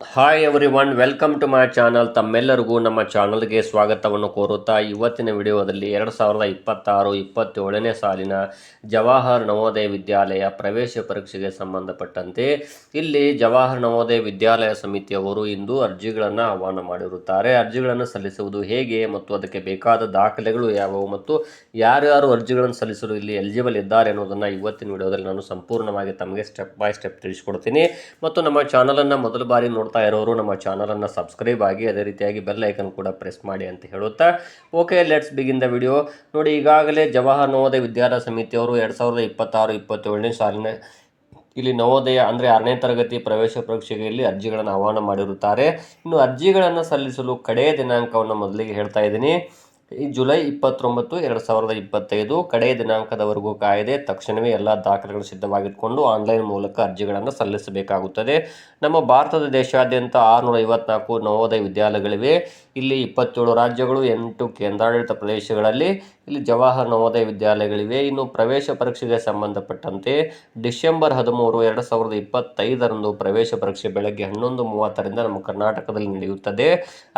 Hi everyone welcome to my channel ತಮ್ಮೆಲ್ಲರಿಗೂ ನಮ್ಮ ಚಾನಲ್ಗೆ ಸ್ವಾಗತವನ್ನು ಕೋರುತ್ತಾ ಇವತ್ತಿನ ವಿಡಿಯೋದಲ್ಲಿ ಎರಡು ಸಾವಿರದ ಇಪ್ಪತ್ತಾರು, ಇಪ್ಪತ್ತೇಳನೇ ಸಾಲಿನ ಜವಾಹರ್ ನವೋದಯ ವಿದ್ಯಾಲಯ ಪ್ರವೇಶ ಪರೀಕ್ಷೆಗೆ ಸಂಬಂಧಪಟ್ಟಂತೆ ಇಲ್ಲಿ ಜವಾಹರ್ ನವೋದಯ ವಿದ್ಯಾಲಯ ಸಮಿತಿಯವರು ಇಂದು ಅರ್ಜಿಗಳನ್ನು ಆಹ್ವಾನ ಮಾಡಿರುತ್ತಾರೆ. ಅರ್ಜಿಗಳನ್ನು ಸಲ್ಲಿಸುವುದು ಹೇಗೆ ಮತ್ತು ಅದಕ್ಕೆ ಬೇಕಾದ ದಾಖಲೆಗಳು ಯಾವುವು ಮತ್ತು ಯಾರ್ಯಾರು ಅರ್ಜಿಗಳನ್ನು ಸಲ್ಲಿಸಲು ಇಲ್ಲಿ ಎಲಿಜಿಬಲ್ ಇದ್ದಾರೆ ಅನ್ನೋದನ್ನು ಇವತ್ತಿನ ವಿಡಿಯೋದಲ್ಲಿ ನಾನು ಸಂಪೂರ್ಣವಾಗಿ ತಮಗೆ ಸ್ಟೆಪ್ ಬೈ ಸ್ಟೆಪ್ ತಿಳಿಸ್ಕೊಡ್ತೀನಿ. ಮತ್ತು ನಮ್ಮ ಚಾನಲನ್ನು ಮೊದಲ ಬಾರಿ ನೋಡ್ತಾ ಇರೋರು ನಮ್ಮ ಚಾನಲನ್ನು ಸಬ್ಸ್ಕ್ರೈಬ್ ಆಗಿ, ಅದೇ ರೀತಿಯಾಗಿ ಬೆಲ್ ಐಕನ್ ಕೂಡ ಪ್ರೆಸ್ ಮಾಡಿ ಅಂತ ಹೇಳುತ್ತಾ. Okay let's begin the video ನೋಡಿ, ಈಗಾಗಲೇ ಜವಾಹರ್ ನವೋದಯ ವಿದ್ಯಾಲಯ ಸಮಿತಿಯವರು ಎರಡು ಸಾವಿರದ ಇಪ್ಪತ್ತಾರು, ಇಪ್ಪತ್ತೇಳನೇ ಸಾಲಿನ ಇಲ್ಲಿ ನವೋದಯ ಅಂದರೆ ಆರನೇ ತರಗತಿ ಪ್ರವೇಶ ಪರೀಕ್ಷೆಗೆ ಇಲ್ಲಿ ಅರ್ಜಿಗಳನ್ನು ಆಹ್ವಾನ ಮಾಡಿರುತ್ತಾರೆ. ಇನ್ನು ಅರ್ಜಿಗಳನ್ನು ಸಲ್ಲಿಸಲು ಕಡೆಯ ದಿನಾಂಕವನ್ನು ಮೊದಲಿಗೆ ಹೇಳ್ತಾ ಇದ್ದೀನಿ. ಈ ಜುಲೈ ಇಪ್ಪತ್ತೊಂಬತ್ತು, ಎರಡು ಸಾವಿರದ ಇಪ್ಪತ್ತೈದು ಕಡೆಯ ದಿನಾಂಕದವರೆಗೂ ಕಾಯ್ದೆ ತಕ್ಷಣವೇ ಎಲ್ಲ ದಾಖಲೆಗಳು ಸಿದ್ಧವಾಗಿಟ್ಕೊಂಡು ಆನ್ಲೈನ್ ಮೂಲಕ ಅರ್ಜಿಗಳನ್ನು ಸಲ್ಲಿಸಬೇಕಾಗುತ್ತದೆ. ನಮ್ಮ ಭಾರತದ ದೇಶಾದ್ಯಂತ ಆರುನೂರ ಐವತ್ನಾಲ್ಕು ನವೋದಯ ವಿದ್ಯಾಲಯಗಳಿವೆ. ಇಲ್ಲಿ ಇಪ್ಪತ್ತೇಳು ರಾಜ್ಯಗಳು, ಎಂಟು ಕೇಂದ್ರಾಡಳಿತ ಪ್ರದೇಶಗಳಲ್ಲಿ ಇಲ್ಲಿ ಜವಾಹರ್ ನವೋದಯ ವಿದ್ಯಾಲಯಗಳಿವೆ. ಇನ್ನು ಪ್ರವೇಶ ಪರೀಕ್ಷೆಗೆ ಸಂಬಂಧಪಟ್ಟಂತೆ ಡಿಸೆಂಬರ್ ಹದಿಮೂರು, ಎರಡು ಸಾವಿರದ ಇಪ್ಪತ್ತೈದರಂದು ಪ್ರವೇಶ ಪರೀಕ್ಷೆ ಬೆಳಗ್ಗೆ ಹನ್ನೊಂದು ಮೂವತ್ತರಿಂದ ನಮ್ಮ ಕರ್ನಾಟಕದಲ್ಲಿ ನಡೆಯುತ್ತದೆ.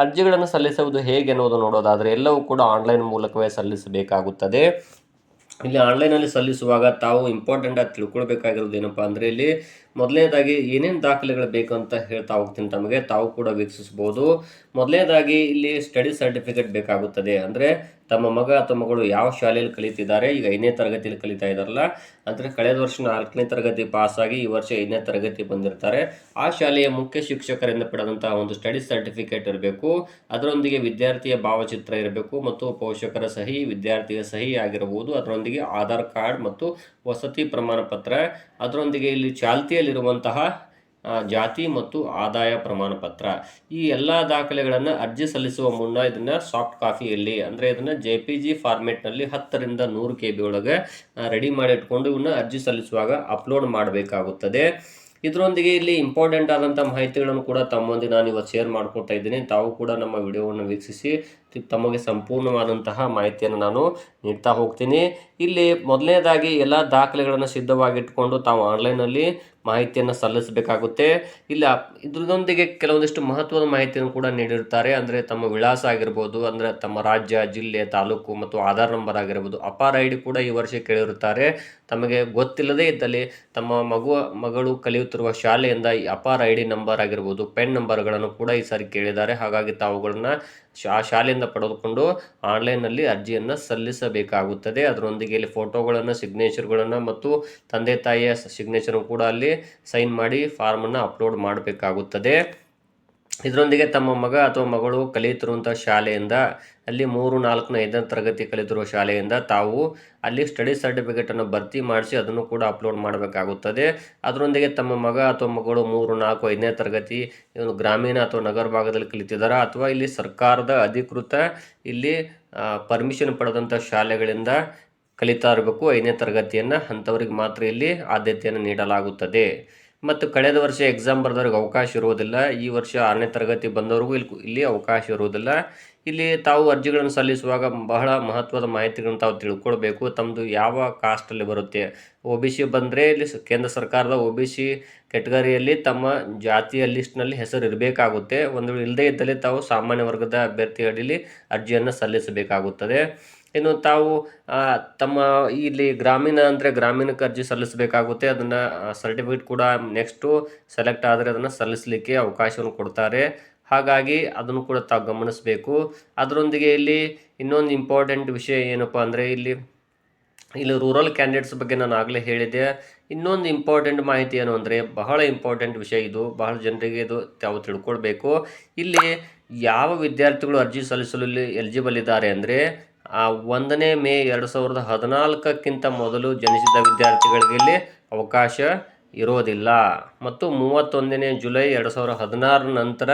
ಅರ್ಜಿಗಳನ್ನು ಸಲ್ಲಿಸುವುದು ಹೇಗೆ ಅನ್ನೋದು ನೋಡೋದಾದರೆ ಎಲ್ಲವೂ ಕೂಡ ಆನ್ಲೈನ್ ಮೂಲಕವೇ ಸಲ್ಲಿಸಬೇಕಾಗುತ್ತದೆ. ಇಲ್ಲಿ ಆನ್ಲೈನಲ್ಲಿ ಸಲ್ಲಿಸುವಾಗ ತಾವು ಇಂಪಾರ್ಟೆಂಟ್ ಆಗಿ ತಿಳ್ಕೊಳ್ಬೇಕಾಗಿರೋದು ಏನಪ್ಪಾ ಅಂದರೆ ಇಲ್ಲಿ ಮೊದಲನೇದಾಗಿ ಏನೇನು ದಾಖಲೆಗಳು ಬೇಕು ಅಂತ ಹೇಳ್ತಾ ಹೋಗ್ತೀನಿ ತಮಗೆ, ತಾವು ಕೂಡ ವೀಕ್ಷಿಸ್ಬೋದು. ಮೊದಲನೇದಾಗಿ ಇಲ್ಲಿ ಸ್ಟಡಿ ಸರ್ಟಿಫಿಕೇಟ್ ಬೇಕಾಗುತ್ತದೆ. ಅಂದರೆ ತಮ್ಮ ಮಗ ಅಥವಾ ಮಗಳು ಯಾವ ಶಾಲೆಯಲ್ಲಿ ಕಲಿತಿದ್ದಾರೆ, ಈಗ ಐದನೇ ತರಗತಿಯಲ್ಲಿ ಕಲಿತಾ ಇದ್ದಾರಲ್ಲ ಅಂದರೆ ಕಳೆದ ವರ್ಷ ನಾಲ್ಕನೇ ತರಗತಿ ಪಾಸಾಗಿ ಈ ವರ್ಷ ಐದನೇ ತರಗತಿ ಬಂದಿರ್ತಾರೆ. ಆ ಶಾಲೆಯ ಮುಖ್ಯ ಶಿಕ್ಷಕರಿಂದ ಪಡೆದಂತಹ ಒಂದು ಸ್ಟಡಿ ಸರ್ಟಿಫಿಕೇಟ್ ಇರಬೇಕು. ಅದರೊಂದಿಗೆ ವಿದ್ಯಾರ್ಥಿಯ ಭಾವಚಿತ್ರ ಇರಬೇಕು ಮತ್ತು ಪೋಷಕರ ಸಹಿ, ವಿದ್ಯಾರ್ಥಿಯ ಸಹಿ ಆಗಿರಬಹುದು. ಅದರೊಂದಿಗೆ ಆಧಾರ್ ಕಾರ್ಡ್ ಮತ್ತು ವಸತಿ ಪ್ರಮಾಣ ಪತ್ರ ಅದರೊಂದಿಗೆ ಇಲ್ಲಿ ಚಾಲ್ತಿಯಲ್ಲಿರುವಂತಹ ಜಾತಿ ಮತ್ತು ಆದಾಯ ಪ್ರಮಾಣ ಪತ್ರ. ಈ ಎಲ್ಲ ದಾಖಲೆಗಳನ್ನು ಅರ್ಜಿ ಸಲ್ಲಿಸುವ ಮುನ್ನ ಇದನ್ನು ಸಾಫ್ಟ್ ಕಾಫಿಯಲ್ಲಿ, ಅಂದರೆ ಇದನ್ನು ಜೆ ಪಿ ಜಿ ಫಾರ್ಮೆಟ್ನಲ್ಲಿ ಹತ್ತರಿಂದ ನೂರು ಕೆ ಬಿ ಒಳಗೆ ರೆಡಿ ಮಾಡಿ ಇಟ್ಕೊಂಡು ಇವನ್ನ ಅರ್ಜಿ ಸಲ್ಲಿಸುವಾಗ ಅಪ್ಲೋಡ್ ಮಾಡಬೇಕಾಗುತ್ತದೆ. ಇದರೊಂದಿಗೆ ಇಲ್ಲಿ ಇಂಪಾರ್ಟೆಂಟ್ ಆದಂಥ ಮಾಹಿತಿಗಳನ್ನು ಕೂಡ ತಮ್ಮೊಂದಿಗೆ ನಾನು ಇವತ್ತು ಶೇರ್ ಮಾಡ್ಕೊತಾ ಇದ್ದೀನಿ. ತಾವು ಕೂಡ ನಮ್ಮ ವಿಡಿಯೋವನ್ನು ವೀಕ್ಷಿಸಿ ತಮಗೆ ಸಂಪೂರ್ಣವಾದಂತಹ ಮಾಹಿತಿಯನ್ನು ನಾನು ನೀಡ್ತಾ ಹೋಗ್ತೀನಿ. ಇಲ್ಲಿ ಮೊದಲನೇದಾಗಿ ಎಲ್ಲ ದಾಖಲೆಗಳನ್ನು ಸಿದ್ಧವಾಗಿಟ್ಟುಕೊಂಡು ತಾವು ಆನ್ಲೈನಲ್ಲಿ ಮಾಹಿತಿಯನ್ನು ಸಲ್ಲಿಸಬೇಕಾಗುತ್ತೆ. ಇಲ್ಲ, ಇದ್ರದೊಂದಿಗೆ ಕೆಲವೊಂದಿಷ್ಟು ಮಹತ್ವದ ಮಾಹಿತಿಯನ್ನು ಕೂಡ ನೀಡಿರ್ತಾರೆ ಅಂದರೆ ತಮ್ಮ ವಿಳಾಸ ಆಗಿರ್ಬೋದು, ಅಂದರೆ ತಮ್ಮ ರಾಜ್ಯ, ಜಿಲ್ಲೆ, ತಾಲೂಕು ಮತ್ತು ಆಧಾರ್ ನಂಬರ್ ಆಗಿರ್ಬೋದು, ಅಪಾರ ಐ ಡಿ ಕೂಡ ಈ ವರ್ಷ ಕೇಳಿರುತ್ತಾರೆ. ತಮಗೆ ಗೊತ್ತಿಲ್ಲದೇ ಇದ್ದಲ್ಲಿ ತಮ್ಮ ಮಗುವ, ಮಗಳು ಕಲಿಯುತ್ತಿರುವ ಶಾಲೆಯಿಂದ ಈ ಅಪಾರ ಐ ಡಿ ನಂಬರ್ ಆಗಿರ್ಬೋದು, ಪೆನ್ ನಂಬರ್ಗಳನ್ನು ಕೂಡ ಈ ಸಾರಿ ಕೇಳಿದ್ದಾರೆ. ಹಾಗಾಗಿ ತಾವುಗಳನ್ನ ಶಾ, ಶಾಲೆಯಿಂದ ಪಡೆದುಕೊಂಡು ಆನ್ಲೈನ್ನಲ್ಲಿ ಅರ್ಜಿಯನ್ನು ಸಲ್ಲಿಸಬೇಕಾಗುತ್ತದೆ. ಅದರೊಂದಿಗೆ ಇಲ್ಲಿ ಫೋಟೋಗಳನ್ನು, ಸಿಗ್ನೇಚರ್ಗಳನ್ನು ಮತ್ತು ತಂದೆ ತಾಯಿಯ ಸಿಗ್ನೇಚರ್ ಕೂಡ ಅಲ್ಲಿ ಸೈನ್ ಮಾಡಿ ಫಾರ್ಮನ್ನು ಅಪ್ಲೋಡ್ ಮಾಡಬೇಕಾಗುತ್ತದೆ. ಇದರೊಂದಿಗೆ ತಮ್ಮ ಮಗ ಅಥವಾ ಮಗಳು ಕಲಿಯುತ್ತಿರುವಂಥ ಶಾಲೆಯಿಂದ ಅಲ್ಲಿ ಮೂರು, ನಾಲ್ಕು, ಐದನೇ ತರಗತಿ ಕಲಿತಿರುವ ಶಾಲೆಯಿಂದ ತಾವು ಅಲ್ಲಿ ಸ್ಟಡಿ ಸರ್ಟಿಫಿಕೇಟನ್ನು ಭರ್ತಿ ಮಾಡಿಸಿ ಅದನ್ನು ಕೂಡ ಅಪ್ಲೋಡ್ ಮಾಡಬೇಕಾಗುತ್ತದೆ. ಅದರೊಂದಿಗೆ ತಮ್ಮ ಮಗ ಅಥವಾ ಮಗಳು ಮೂರು, ನಾಲ್ಕು, ಐದನೇ ತರಗತಿ ಇವನು ಗ್ರಾಮೀಣ ಅಥವಾ ನಗರ ಭಾಗದಲ್ಲಿ ಕಲಿತಿದ್ದಾರೆ? ಅಥವಾ ಇಲ್ಲಿ ಸರ್ಕಾರದ ಅಧಿಕೃತ ಇಲ್ಲಿ ಪರ್ಮಿಷನ್ ಪಡೆದಂಥ ಶಾಲೆಗಳಿಂದ ಕಲಿತಾ ಇರಬೇಕು, ಐದನೇ ತರಗತಿಯನ್ನು, ಅಂಥವ್ರಿಗೆ ಮಾತ್ರ ಇಲ್ಲಿ ಆದ್ಯತೆಯನ್ನು ನೀಡಲಾಗುತ್ತದೆ. ಮತ್ತು ಕಳೆದ ವರ್ಷ ಎಕ್ಸಾಮ್ ಬರೆದವ್ರಿಗೆ ಅವಕಾಶ ಇರುವುದಿಲ್ಲ. ಈ ವರ್ಷ ಆರನೇ ತರಗತಿ ಬಂದವರಿಗೂ ಇಲ್ಲಿ ಇಲ್ಲಿ ಅವಕಾಶ ಇರುವುದಿಲ್ಲ. ಇಲ್ಲಿ ತಾವು ಅರ್ಜಿಗಳನ್ನು ಸಲ್ಲಿಸುವಾಗ ಬಹಳ ಮಹತ್ವದ ಮಾಹಿತಿಗಳನ್ನು ತಾವು ತಿಳ್ಕೊಳ್ಬೇಕು. ತಮ್ಮದು ಯಾವ ಕಾಸ್ಟಲ್ಲಿ ಬರುತ್ತೆ. ಒ ಬಿ ಸಿ ಬಂದರೆ ಇಲ್ಲಿ ಕೇಂದ್ರ ಸರ್ಕಾರದ ಒ ಬಿ ಸಿ ಕೆಟಗರಿಯಲ್ಲಿ ತಮ್ಮ ಜಾತಿಯ ಲಿಸ್ಟ್ನಲ್ಲಿ ಹೆಸರು ಇರಬೇಕಾಗುತ್ತೆ. ಒಂದು ಇಲ್ಲದೇ ಇದ್ದಲ್ಲಿ ತಾವು ಸಾಮಾನ್ಯ ವರ್ಗದ ಅಭ್ಯರ್ಥಿ ಅಡಿಯಲ್ಲಿ ಅರ್ಜಿಯನ್ನು ಸಲ್ಲಿಸಬೇಕಾಗುತ್ತದೆ. ಇನ್ನು ತಾವು ತಮ್ಮ ಇಲ್ಲಿ ಗ್ರಾಮೀಣ ಅಂದರೆ ಗ್ರಾಮೀಣಕ್ಕೆ ಅರ್ಜಿ ಸಲ್ಲಿಸಬೇಕಾಗುತ್ತೆ. ಅದನ್ನು ಸರ್ಟಿಫಿಕೇಟ್ ಕೂಡ ನೆಕ್ಸ್ಟು ಸೆಲೆಕ್ಟ್ ಆದರೆ ಅದನ್ನು ಸಲ್ಲಿಸಲಿಕ್ಕೆ ಅವಕಾಶವನ್ನು ಕೊಡ್ತಾರೆ. ಹಾಗಾಗಿ ಅದನ್ನು ಕೂಡ ತಾವು ಗಮನಿಸಬೇಕು. ಅದರೊಂದಿಗೆ ಇಲ್ಲಿ ಇನ್ನೊಂದು ಇಂಪಾರ್ಟೆಂಟ್ ವಿಷಯ ಏನಪ್ಪ ಅಂದರೆ ಇಲ್ಲಿ ಇಲ್ಲಿ ರೂರಲ್ ಕ್ಯಾಂಡಿಡೇಟ್ಸ್ ಬಗ್ಗೆ ನಾನು ಆಗಲೇ ಹೇಳಿದೆ ಇನ್ನೊಂದು ಇಂಪಾರ್ಟೆಂಟ್ ಮಾಹಿತಿ ಏನು ಅಂದರೆ ಬಹಳ ಇಂಪಾರ್ಟೆಂಟ್ ವಿಷಯ ಇದು. ಬಹಳ ಜನರಿಗೆ ಇದು ತಾವು ತಿಳ್ಕೊಳ್ಬೇಕು. ಇಲ್ಲಿ ಯಾವ ವಿದ್ಯಾರ್ಥಿಗಳು ಅರ್ಜಿ ಸಲ್ಲಿಸಲು ಎಲಿಜಿಬಲ್ ಇದ್ದಾರೆ ಅಂದರೆ ಆ ಒಂದನೇ ಮೇ ಎರಡು ಸಾವಿರದ ಹದಿನಾಲ್ಕಕ್ಕಿಂತ ಮೊದಲು ಜನಿಸಿದ ವಿದ್ಯಾರ್ಥಿಗಳಿಗೆ ಇಲ್ಲಿ ಅವಕಾಶ ಇರೋದಿಲ್ಲ. ಮತ್ತು ಮೂವತ್ತೊಂದನೇ ಜುಲೈ ಎರಡು ಸಾವಿರದ ಹದಿನಾರರ ನಂತರ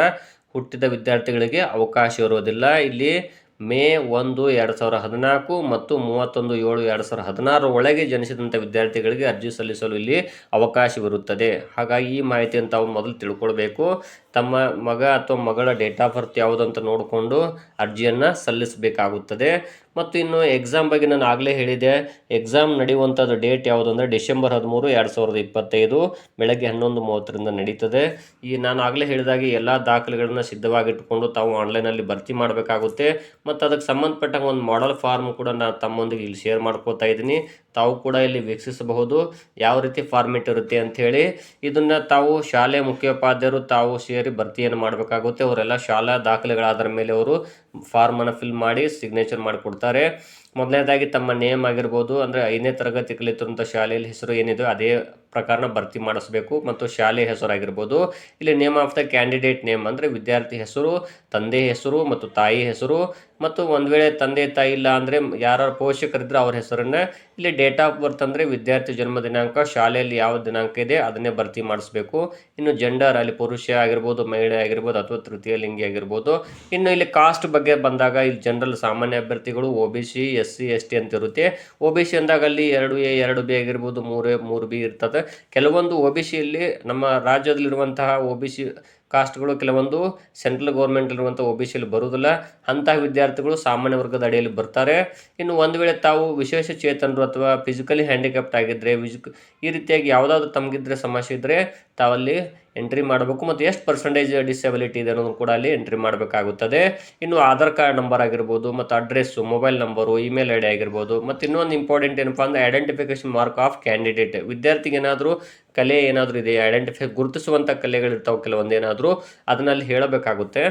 ಹುಟ್ಟಿದ ವಿದ್ಯಾರ್ಥಿಗಳಿಗೆ ಅವಕಾಶ ಇರೋದಿಲ್ಲ. ಇಲ್ಲಿ ಮೇ ಒಂದು ಎರಡು ಸಾವಿರದ ಹದಿನಾಲ್ಕು ಮತ್ತು ಮೂವತ್ತೊಂದು ಏಳು ಎರಡು ಸಾವಿರದ ಹದಿನಾರು ಒಳಗೆ ಜನಿಸಿದಂಥ ವಿದ್ಯಾರ್ಥಿಗಳಿಗೆ ಅರ್ಜಿ ಸಲ್ಲಿಸಲು ಇಲ್ಲಿ ಅವಕಾಶವಿರುತ್ತದೆ. ಹಾಗಾಗಿ ಈ ಮಾಹಿತಿಯನ್ನು ತಾವು ಮೊದಲು ತಿಳ್ಕೊಳ್ಬೇಕು. ತಮ್ಮ ಮಗ ಅಥವಾ ಮಗಳ ಡೇಟ್ ಆಫ್ ಬರ್ತ್ ಯಾವುದಂತ ನೋಡಿಕೊಂಡು ಅರ್ಜಿಯನ್ನು ಸಲ್ಲಿಸಬೇಕಾಗುತ್ತದೆ. ಮತ್ತು ಇನ್ನು ಎಕ್ಸಾಮ್ ಬಗ್ಗೆ ನಾನು ಆಗಲೇ ಹೇಳಿದೆ ಎಕ್ಸಾಮ್ ನಡೆಯುವಂಥದ್ದು ಡೇಟ್ ಯಾವುದು ಅಂದರೆ ಡಿಸೆಂಬರ್ ಹದಿಮೂರು, ಎರಡು ಸಾವಿರದ ಇಪ್ಪತ್ತೈದು, ಬೆಳಗ್ಗೆ ಹನ್ನೊಂದು ಮೂವತ್ತರಿಂದ ನಡೀತದೆ. ಈ ನಾನು ಆಗಲೇ ಹೇಳಿದಾಗೆ ಎಲ್ಲ ದಾಖಲೆಗಳನ್ನು ಸಿದ್ಧವಾಗಿಟ್ಟುಕೊಂಡು ತಾವು ಆನ್ಲೈನಲ್ಲಿ ಭರ್ತಿ ಮಾಡಬೇಕಾಗುತ್ತೆ. ಮತ್ತು ಅದಕ್ಕೆ ಸಂಬಂಧಪಟ್ಟ ಒಂದು ಮಾಡಲ್ ಫಾರ್ಮ್ ಕೂಡ ನಾನು ತಮ್ಮೊಂದಿಗೆ ಇಲ್ಲಿ ಶೇರ್ ಮಾಡ್ಕೋತಾ ಇದ್ದೀನಿ. ತಾವು ಕೂಡ ಇಲ್ಲಿ ವೀಕ್ಷಿಸಬಹುದು. ಯಾವ ರೀತಿ ಫಾರ್ಮೆಟ್ ಇರುತ್ತೆ ಅಂಥೇಳಿ ಇದನ್ನು ತಾವು ಶಾಲೆ ಮುಖ್ಯೋಪಾಧ್ಯಾಯರು ತಾವು ಸೇರಿ ಭರ್ತಿಯನ್ನು ಮಾಡಬೇಕಾಗುತ್ತೆ. ಅವರೆಲ್ಲ ಶಾಲಾ ದಾಖಲೆಗಳಾದ ಮೇಲೆ ಅವರು ಫಾರ್ಮನ್ನು ಫಿಲ್ ಮಾಡಿ ಸಿಗ್ನೇಚರ್ ಮಾಡಿಕೊಡ್ತಾರೆ. ಮೊದಲನೇದಾಗಿ ತಮ್ಮ ನೇಮ್ ಆಗಿರ್ಬೋದು, ಅಂದರೆ ಐದನೇ ತರಗತಿ ಕಲಿತಿರುವಂಥ ಶಾಲೆಯಲ್ಲಿ ಹೆಸರು ಏನಿದೆ ಅದೇ ಪ್ರಕಾರನ ಭರ್ತಿ ಮಾಡಿಸ್ಬೇಕು. ಮತ್ತು ಶಾಲೆ ಹೆಸರಾಗಿರ್ಬೋದು, ಇಲ್ಲಿ name of the candidate name ಅಂದರೆ ವಿದ್ಯಾರ್ಥಿ ಹೆಸರು, ತಂದೆ ಹೆಸರು ಮತ್ತು ತಾಯಿ ಹೆಸರು. ಮತ್ತು ಒಂದು ವೇಳೆ ತಂದೆ ತಾಯಿ ಇಲ್ಲ ಅಂದರೆ ಯಾರು ಪೋಷಕರಿದ್ದರೆ ಅವ್ರ ಹೆಸರನ್ನು. ಇಲ್ಲಿ ಡೇಟ್ ಆಫ್ ಬರ್ತ್ ಅಂದರೆ ವಿದ್ಯಾರ್ಥಿ ಜನ್ಮ ದಿನಾಂಕ, ಶಾಲೆಯಲ್ಲಿ ಯಾವ ದಿನಾಂಕ ಇದೆ ಅದನ್ನೇ ಭರ್ತಿ ಮಾಡಿಸ್ಬೇಕು. ಇನ್ನು ಜೆಂಡರ್ ಅಲ್ಲಿ ಪುರುಷ ಆಗಿರ್ಬೋದು, ಮಹಿಳೆ ಆಗಿರ್ಬೋದು ಅಥವಾ ತೃತೀಯ ಲಿಂಗಿ ಆಗಿರ್ಬೋದು. ಇನ್ನು ಇಲ್ಲಿ ಕಾಸ್ಟ್ ಬಗ್ಗೆ ಬಂದಾಗ ಇಲ್ಲಿ ಜನರಲ್ ಸಾಮಾನ್ಯ ಅಭ್ಯರ್ಥಿಗಳು, O B C S C, S T ಅಂತ ಇರುತ್ತೆ. ಒ ಬಿ ಸಿ ಅಂದಾಗ ಅಲ್ಲಿ ಎರಡು ಎ, ಎರಡು ಬಿ ಆಗಿರ್ಬೋದು, ಮೂರು ಎ, ಮೂರು ಬಿ ಇರ್ತದೆ. ಕೆಲವೊಂದು ಒ ಬಿ ಸಿಯಲ್ಲಿ ನಮ್ಮ ರಾಜ್ಯದಲ್ಲಿರುವಂತಹ ಒ ಬಿ ಸಿ ಕಾಸ್ಟ್ಗಳು ಕೆಲವೊಂದು ಸೆಂಟ್ರಲ್ ಗೌರ್ಮೆಂಟಲ್ಲಿರುವಂಥ ಒ ಬಿ ಸಿಯಲ್ಲಿ ಬರುವುದಿಲ್ಲ ಅಂತಹ ವಿದ್ಯಾರ್ಥಿಗಳು ಸಾಮಾನ್ಯ ವರ್ಗದ ಅಡಿಯಲ್ಲಿ ಬರ್ತಾರೆ. ಇನ್ನು ಒಂದು ವೇಳೆ ತಾವು ವಿಶೇಷ ಚೇತನರು ಅಥವಾ ಫಿಸಿಕಲಿ ಹ್ಯಾಂಡಿಕ್ಯಾಪ್ಟ್ ಆಗಿದ್ದರೆ ಈ ರೀತಿಯಾಗಿ ಯಾವುದಾದ್ರೂ ತಮಗಿದ್ರೆ ಸಮಸ್ಯೆ ಇದ್ದರೆ ತಾವಲ್ಲಿ ಎಂಟ್ರಿ ಮಾಡಬೇಕು ಮತ್ತು ಎಷ್ಟು ಪರ್ಸೆಂಟೇಜ್ ಡಿಸೆಬಿಲಿಟಿ ಇದೆ ಅನ್ನೋದು ಕೂಡ ಅಲ್ಲಿ ಎಂಟ್ರಿ ಮಾಡಬೇಕಾಗುತ್ತದೆ. ಇನ್ನು ಆಧಾರ್ ಕಾರ್ಡ್ ನಂಬರ್ ಆಗಿರ್ಬೋದು ಮತ್ತು address mobile number email I D ಆಗಿರ್ಬೋದು ಮತ್ತು ಇನ್ನೊಂದು ಇಂಪಾರ್ಟೆಂಟ್ ಏನಪ್ಪ ಅಂದರೆ ಐಡೆಂಟಿಫಿಕೇಶನ್ ಮಾರ್ಕ್ ಆಫ್ ಕ್ಯಾಂಡಿಡೇಟ್ ವಿದ್ಯಾರ್ಥಿಗೆ ಏನಾದರೂ ಕಲೆ ಏನಾದರೂ ಇದೆ ಐಡೆಂಟಿಫೈ ಗುರುತಿಸುವಂಥ ಕಲೆಗಳಿರ್ತಾವೆ ಕೆಲವೊಂದು ಏನಾದರೂ ಅದನ್ನಲ್ಲಿ ಹೇಳಬೇಕಾಗುತ್ತೆ.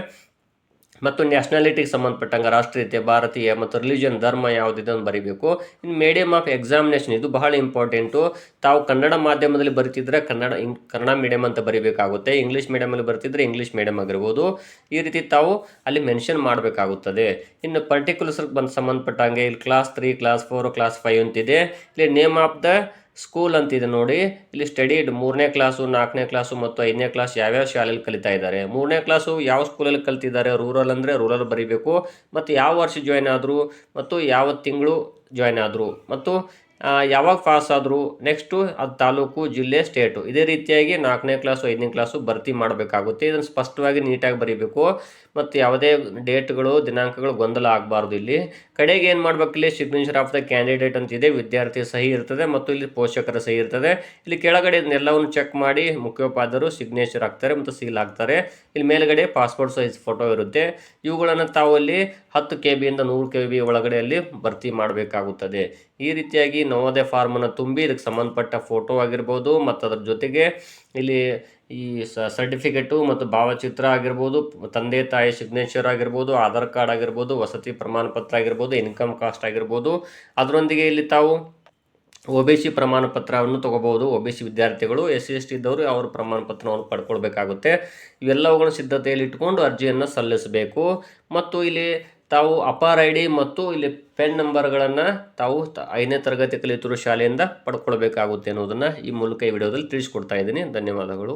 ಮತ್ತು ನ್ಯಾಷನಾಲಿಟಿಗೆ ಸಂಬಂಧಪಟ್ಟಂಗೆ ರಾಷ್ಟ್ರೀಯತೆ, ಭಾರತೀಯ ಮತ್ತು ರಿಲಿಜನ್ ಧರ್ಮ ಯಾವುದಿದೆ ಅಂತ ಬರೀಬೇಕು. ಇನ್ನು ಮೀಡಿಯಮ್ ಆಫ್ ಎಕ್ಸಾಮಿನೇಷನ್ ಇದು ಬಹಳ ಇಂಪಾರ್ಟೆಂಟು ತಾವು ಕನ್ನಡ ಮಾಧ್ಯಮದಲ್ಲಿ ಬರೀತಿದ್ರೆ ಕನ್ನಡ ಇಂಗ್ ಕನ್ನಡ ಮೀಡಿಯಮ್ ಅಂತ ಬರೀಬೇಕಾಗುತ್ತೆ. ಇಂಗ್ಲೀಷ್ ಮೀಡಿಯಮಲ್ಲಿ ಬರ್ತಿದ್ರೆ ಇಂಗ್ಲೀಷ್ ಮೀಡಿಯಮ್ ಆಗಿರ್ಬೋದು. ಈ ರೀತಿ ತಾವು ಅಲ್ಲಿ ಮೆನ್ಷನ್ ಮಾಡಬೇಕಾಗುತ್ತದೆ. ಇನ್ನು ಪರ್ಟಿಕ್ಯುಲರ್ಸ್ಗೆ ಬಂದು ಸಂಬಂಧಪಟ್ಟಂಗೆ ಇಲ್ಲಿ class three class four class five ಅಂತಿದೆ. ಇಲ್ಲಿ ನೇಮ್ ಆಫ್ ದ ಸ್ಕೂಲ್ ಅಂತಿದೆ ನೋಡಿ. ಇಲ್ಲಿ ಸ್ಟಡಿಡ್ ಮೂರನೇ ಕ್ಲಾಸು ನಾಲ್ಕನೇ ಕ್ಲಾಸು ಮತ್ತು ಐದನೇ ಕ್ಲಾಸ್ ಯಾವ್ಯಾವ ಶಾಲೆಯಲ್ಲಿ ಕಲಿತಾ ಇದ್ದಾರೆ. ಮೂರನೇ ಕ್ಲಾಸು ಯಾವ ಸ್ಕೂಲಲ್ಲಿ ಕಲ್ತಿದ್ದಾರೆ? ರೂರಲ್ ಅಂದರೆ ರೂರಲ್ ಬರೀಬೇಕು. ಮತ್ತು ಯಾವ ವರ್ಷ ಜಾಯ್ನ್ ಆದರು? ಮತ್ತು ಯಾವ ತಿಂಗಳು ಜಾಯ್ನ್ ಆದರು? ಮತ್ತು ಯಾವಾಗ ಪಾಸ್ ಆದರೂ ನೆಕ್ಸ್ಟು ಅದು ತಾಲೂಕು, ಜಿಲ್ಲೆ ಸ್ಟೇಟು ಇದೇ ರೀತಿಯಾಗಿ ನಾಲ್ಕನೇ ಕ್ಲಾಸು ಐದನೇ ಕ್ಲಾಸು ಭರ್ತಿ ಮಾಡಬೇಕಾಗುತ್ತೆ. ಇದನ್ನು ಸ್ಪಷ್ಟವಾಗಿ ನೀಟಾಗಿ ಬರೀಬೇಕು. ಮತ್ತು ಯಾವುದೇ ಡೇಟ್ಗಳು, ದಿನಾಂಕಗಳು ಗೊಂದಲ ಆಗಬಾರ್ದು ಇಲ್ಲಿ. ಕಡೆಗೆ ಏನು ಮಾಡಬೇಕು ಇಲ್ಲಿ? ಸಿಗ್ನೇಚರ್ ಆಫ್ ದ ಕ್ಯಾಂಡಿಡೇಟ್ ಅಂತಿದೆ ವಿದ್ಯಾರ್ಥಿ ಸಹಿ ಇರ್ತದೆ ಮತ್ತು ಇಲ್ಲಿ ಪೋಷಕರ ಸಹಿ ಇರ್ತದೆ. ಇಲ್ಲಿ ಕೆಳಗಡೆ ಇದನ್ನೆಲ್ಲವನ್ನು ಚೆಕ್ ಮಾಡಿ ಮುಖ್ಯೋಪಾಧ್ಯಾಯರು ಸಿಗ್ನೇಚರ್ ಹಾಕ್ತಾರೆ ಮತ್ತು ಸೀಲ್ ಹಾಕ್ತಾರೆ. ಇಲ್ಲಿ ಮೇಲ್ಗಡೆ ಪಾಸ್ಪೋರ್ಟ್ ಸೈಜ್ ಫೋಟೋ ಇರುತ್ತೆ. ಇವುಗಳನ್ನು ತಾವು ಅಲ್ಲಿ ಹತ್ತು ಕೆ ಬಿಯಿಂದ ನೂರು ಕೆ ಬಿ ಒಳಗಡೆ ಅಲ್ಲಿ ಭರ್ತಿ ಮಾಡಬೇಕಾಗುತ್ತದೆ. ಈ ರೀತಿಯಾಗಿ ನವೋದಯ ಫಾರ್ಮನ್ನು ತುಂಬಿ ಇದಕ್ಕೆ ಸಂಬಂಧಪಟ್ಟ ಫೋಟೋ ಆಗಿರ್ಬೋದು ಮತ್ತು ಅದ್ರ ಜೊತೆಗೆ ಇಲ್ಲಿ ಈ ಸರ್ಟಿಫಿಕೇಟು ಮತ್ತು ಭಾವಚಿತ್ರ ಆಗಿರ್ಬೋದು, ತಂದೆ ತಾಯಿ ಸಿಗ್ನೇಚರ್ ಆಗಿರ್ಬೋದು, ಆಧಾರ್ ಕಾರ್ಡ್ ಆಗಿರ್ಬೋದು, ವಸತಿ ಪ್ರಮಾಣ ಪತ್ರ ಆಗಿರ್ಬೋದು ಇನ್ಕಮ್ ಕಾಸ್ಟ್ ಆಗಿರ್ಬೋದು. ಅದರೊಂದಿಗೆ ಇಲ್ಲಿ ತಾವು ಒ ಬಿ ಸಿ ಪ್ರಮಾಣ ಪತ್ರವನ್ನು ತೊಗೋಬೋದು ಒ ಬಿ ಸಿ ವಿದ್ಯಾರ್ಥಿಗಳು ಎಸ್ ಸಿ ಎಸ್ ಟಿ ಇದ್ದವರು ಅವರ ಪ್ರಮಾಣ ಪತ್ರವನ್ನು ಪಡ್ಕೊಳ್ಬೇಕಾಗುತ್ತೆ. ಇವೆಲ್ಲವುಗಳನ್ನು ಸಿದ್ಧತೆಯಲ್ಲಿ ಇಟ್ಕೊಂಡು ಅರ್ಜಿಯನ್ನು ಸಲ್ಲಿಸಬೇಕು. ಮತ್ತು ಇಲ್ಲಿ ತಾವು ಅಪಾರ್ ಐ ಡಿ ಮತ್ತು ಇಲ್ಲಿ ಪೆನ್ ನಂಬರ್ಗಳನ್ನು ತಾವು ಐದನೇ ತರಗತಿ ಕಲಿತರು ಶಾಲೆಯಿಂದ ಪಡ್ಕೊಳ್ಬೇಕಾಗುತ್ತೆ ಅನ್ನೋದನ್ನು ಈ ಮೂಲಕ ಈ ವಿಡಿಯೋದಲ್ಲಿ ತಿಳಿಸ್ಕೊಡ್ತಾ ಇದ್ದೀನಿ. ಧನ್ಯವಾದಗಳು.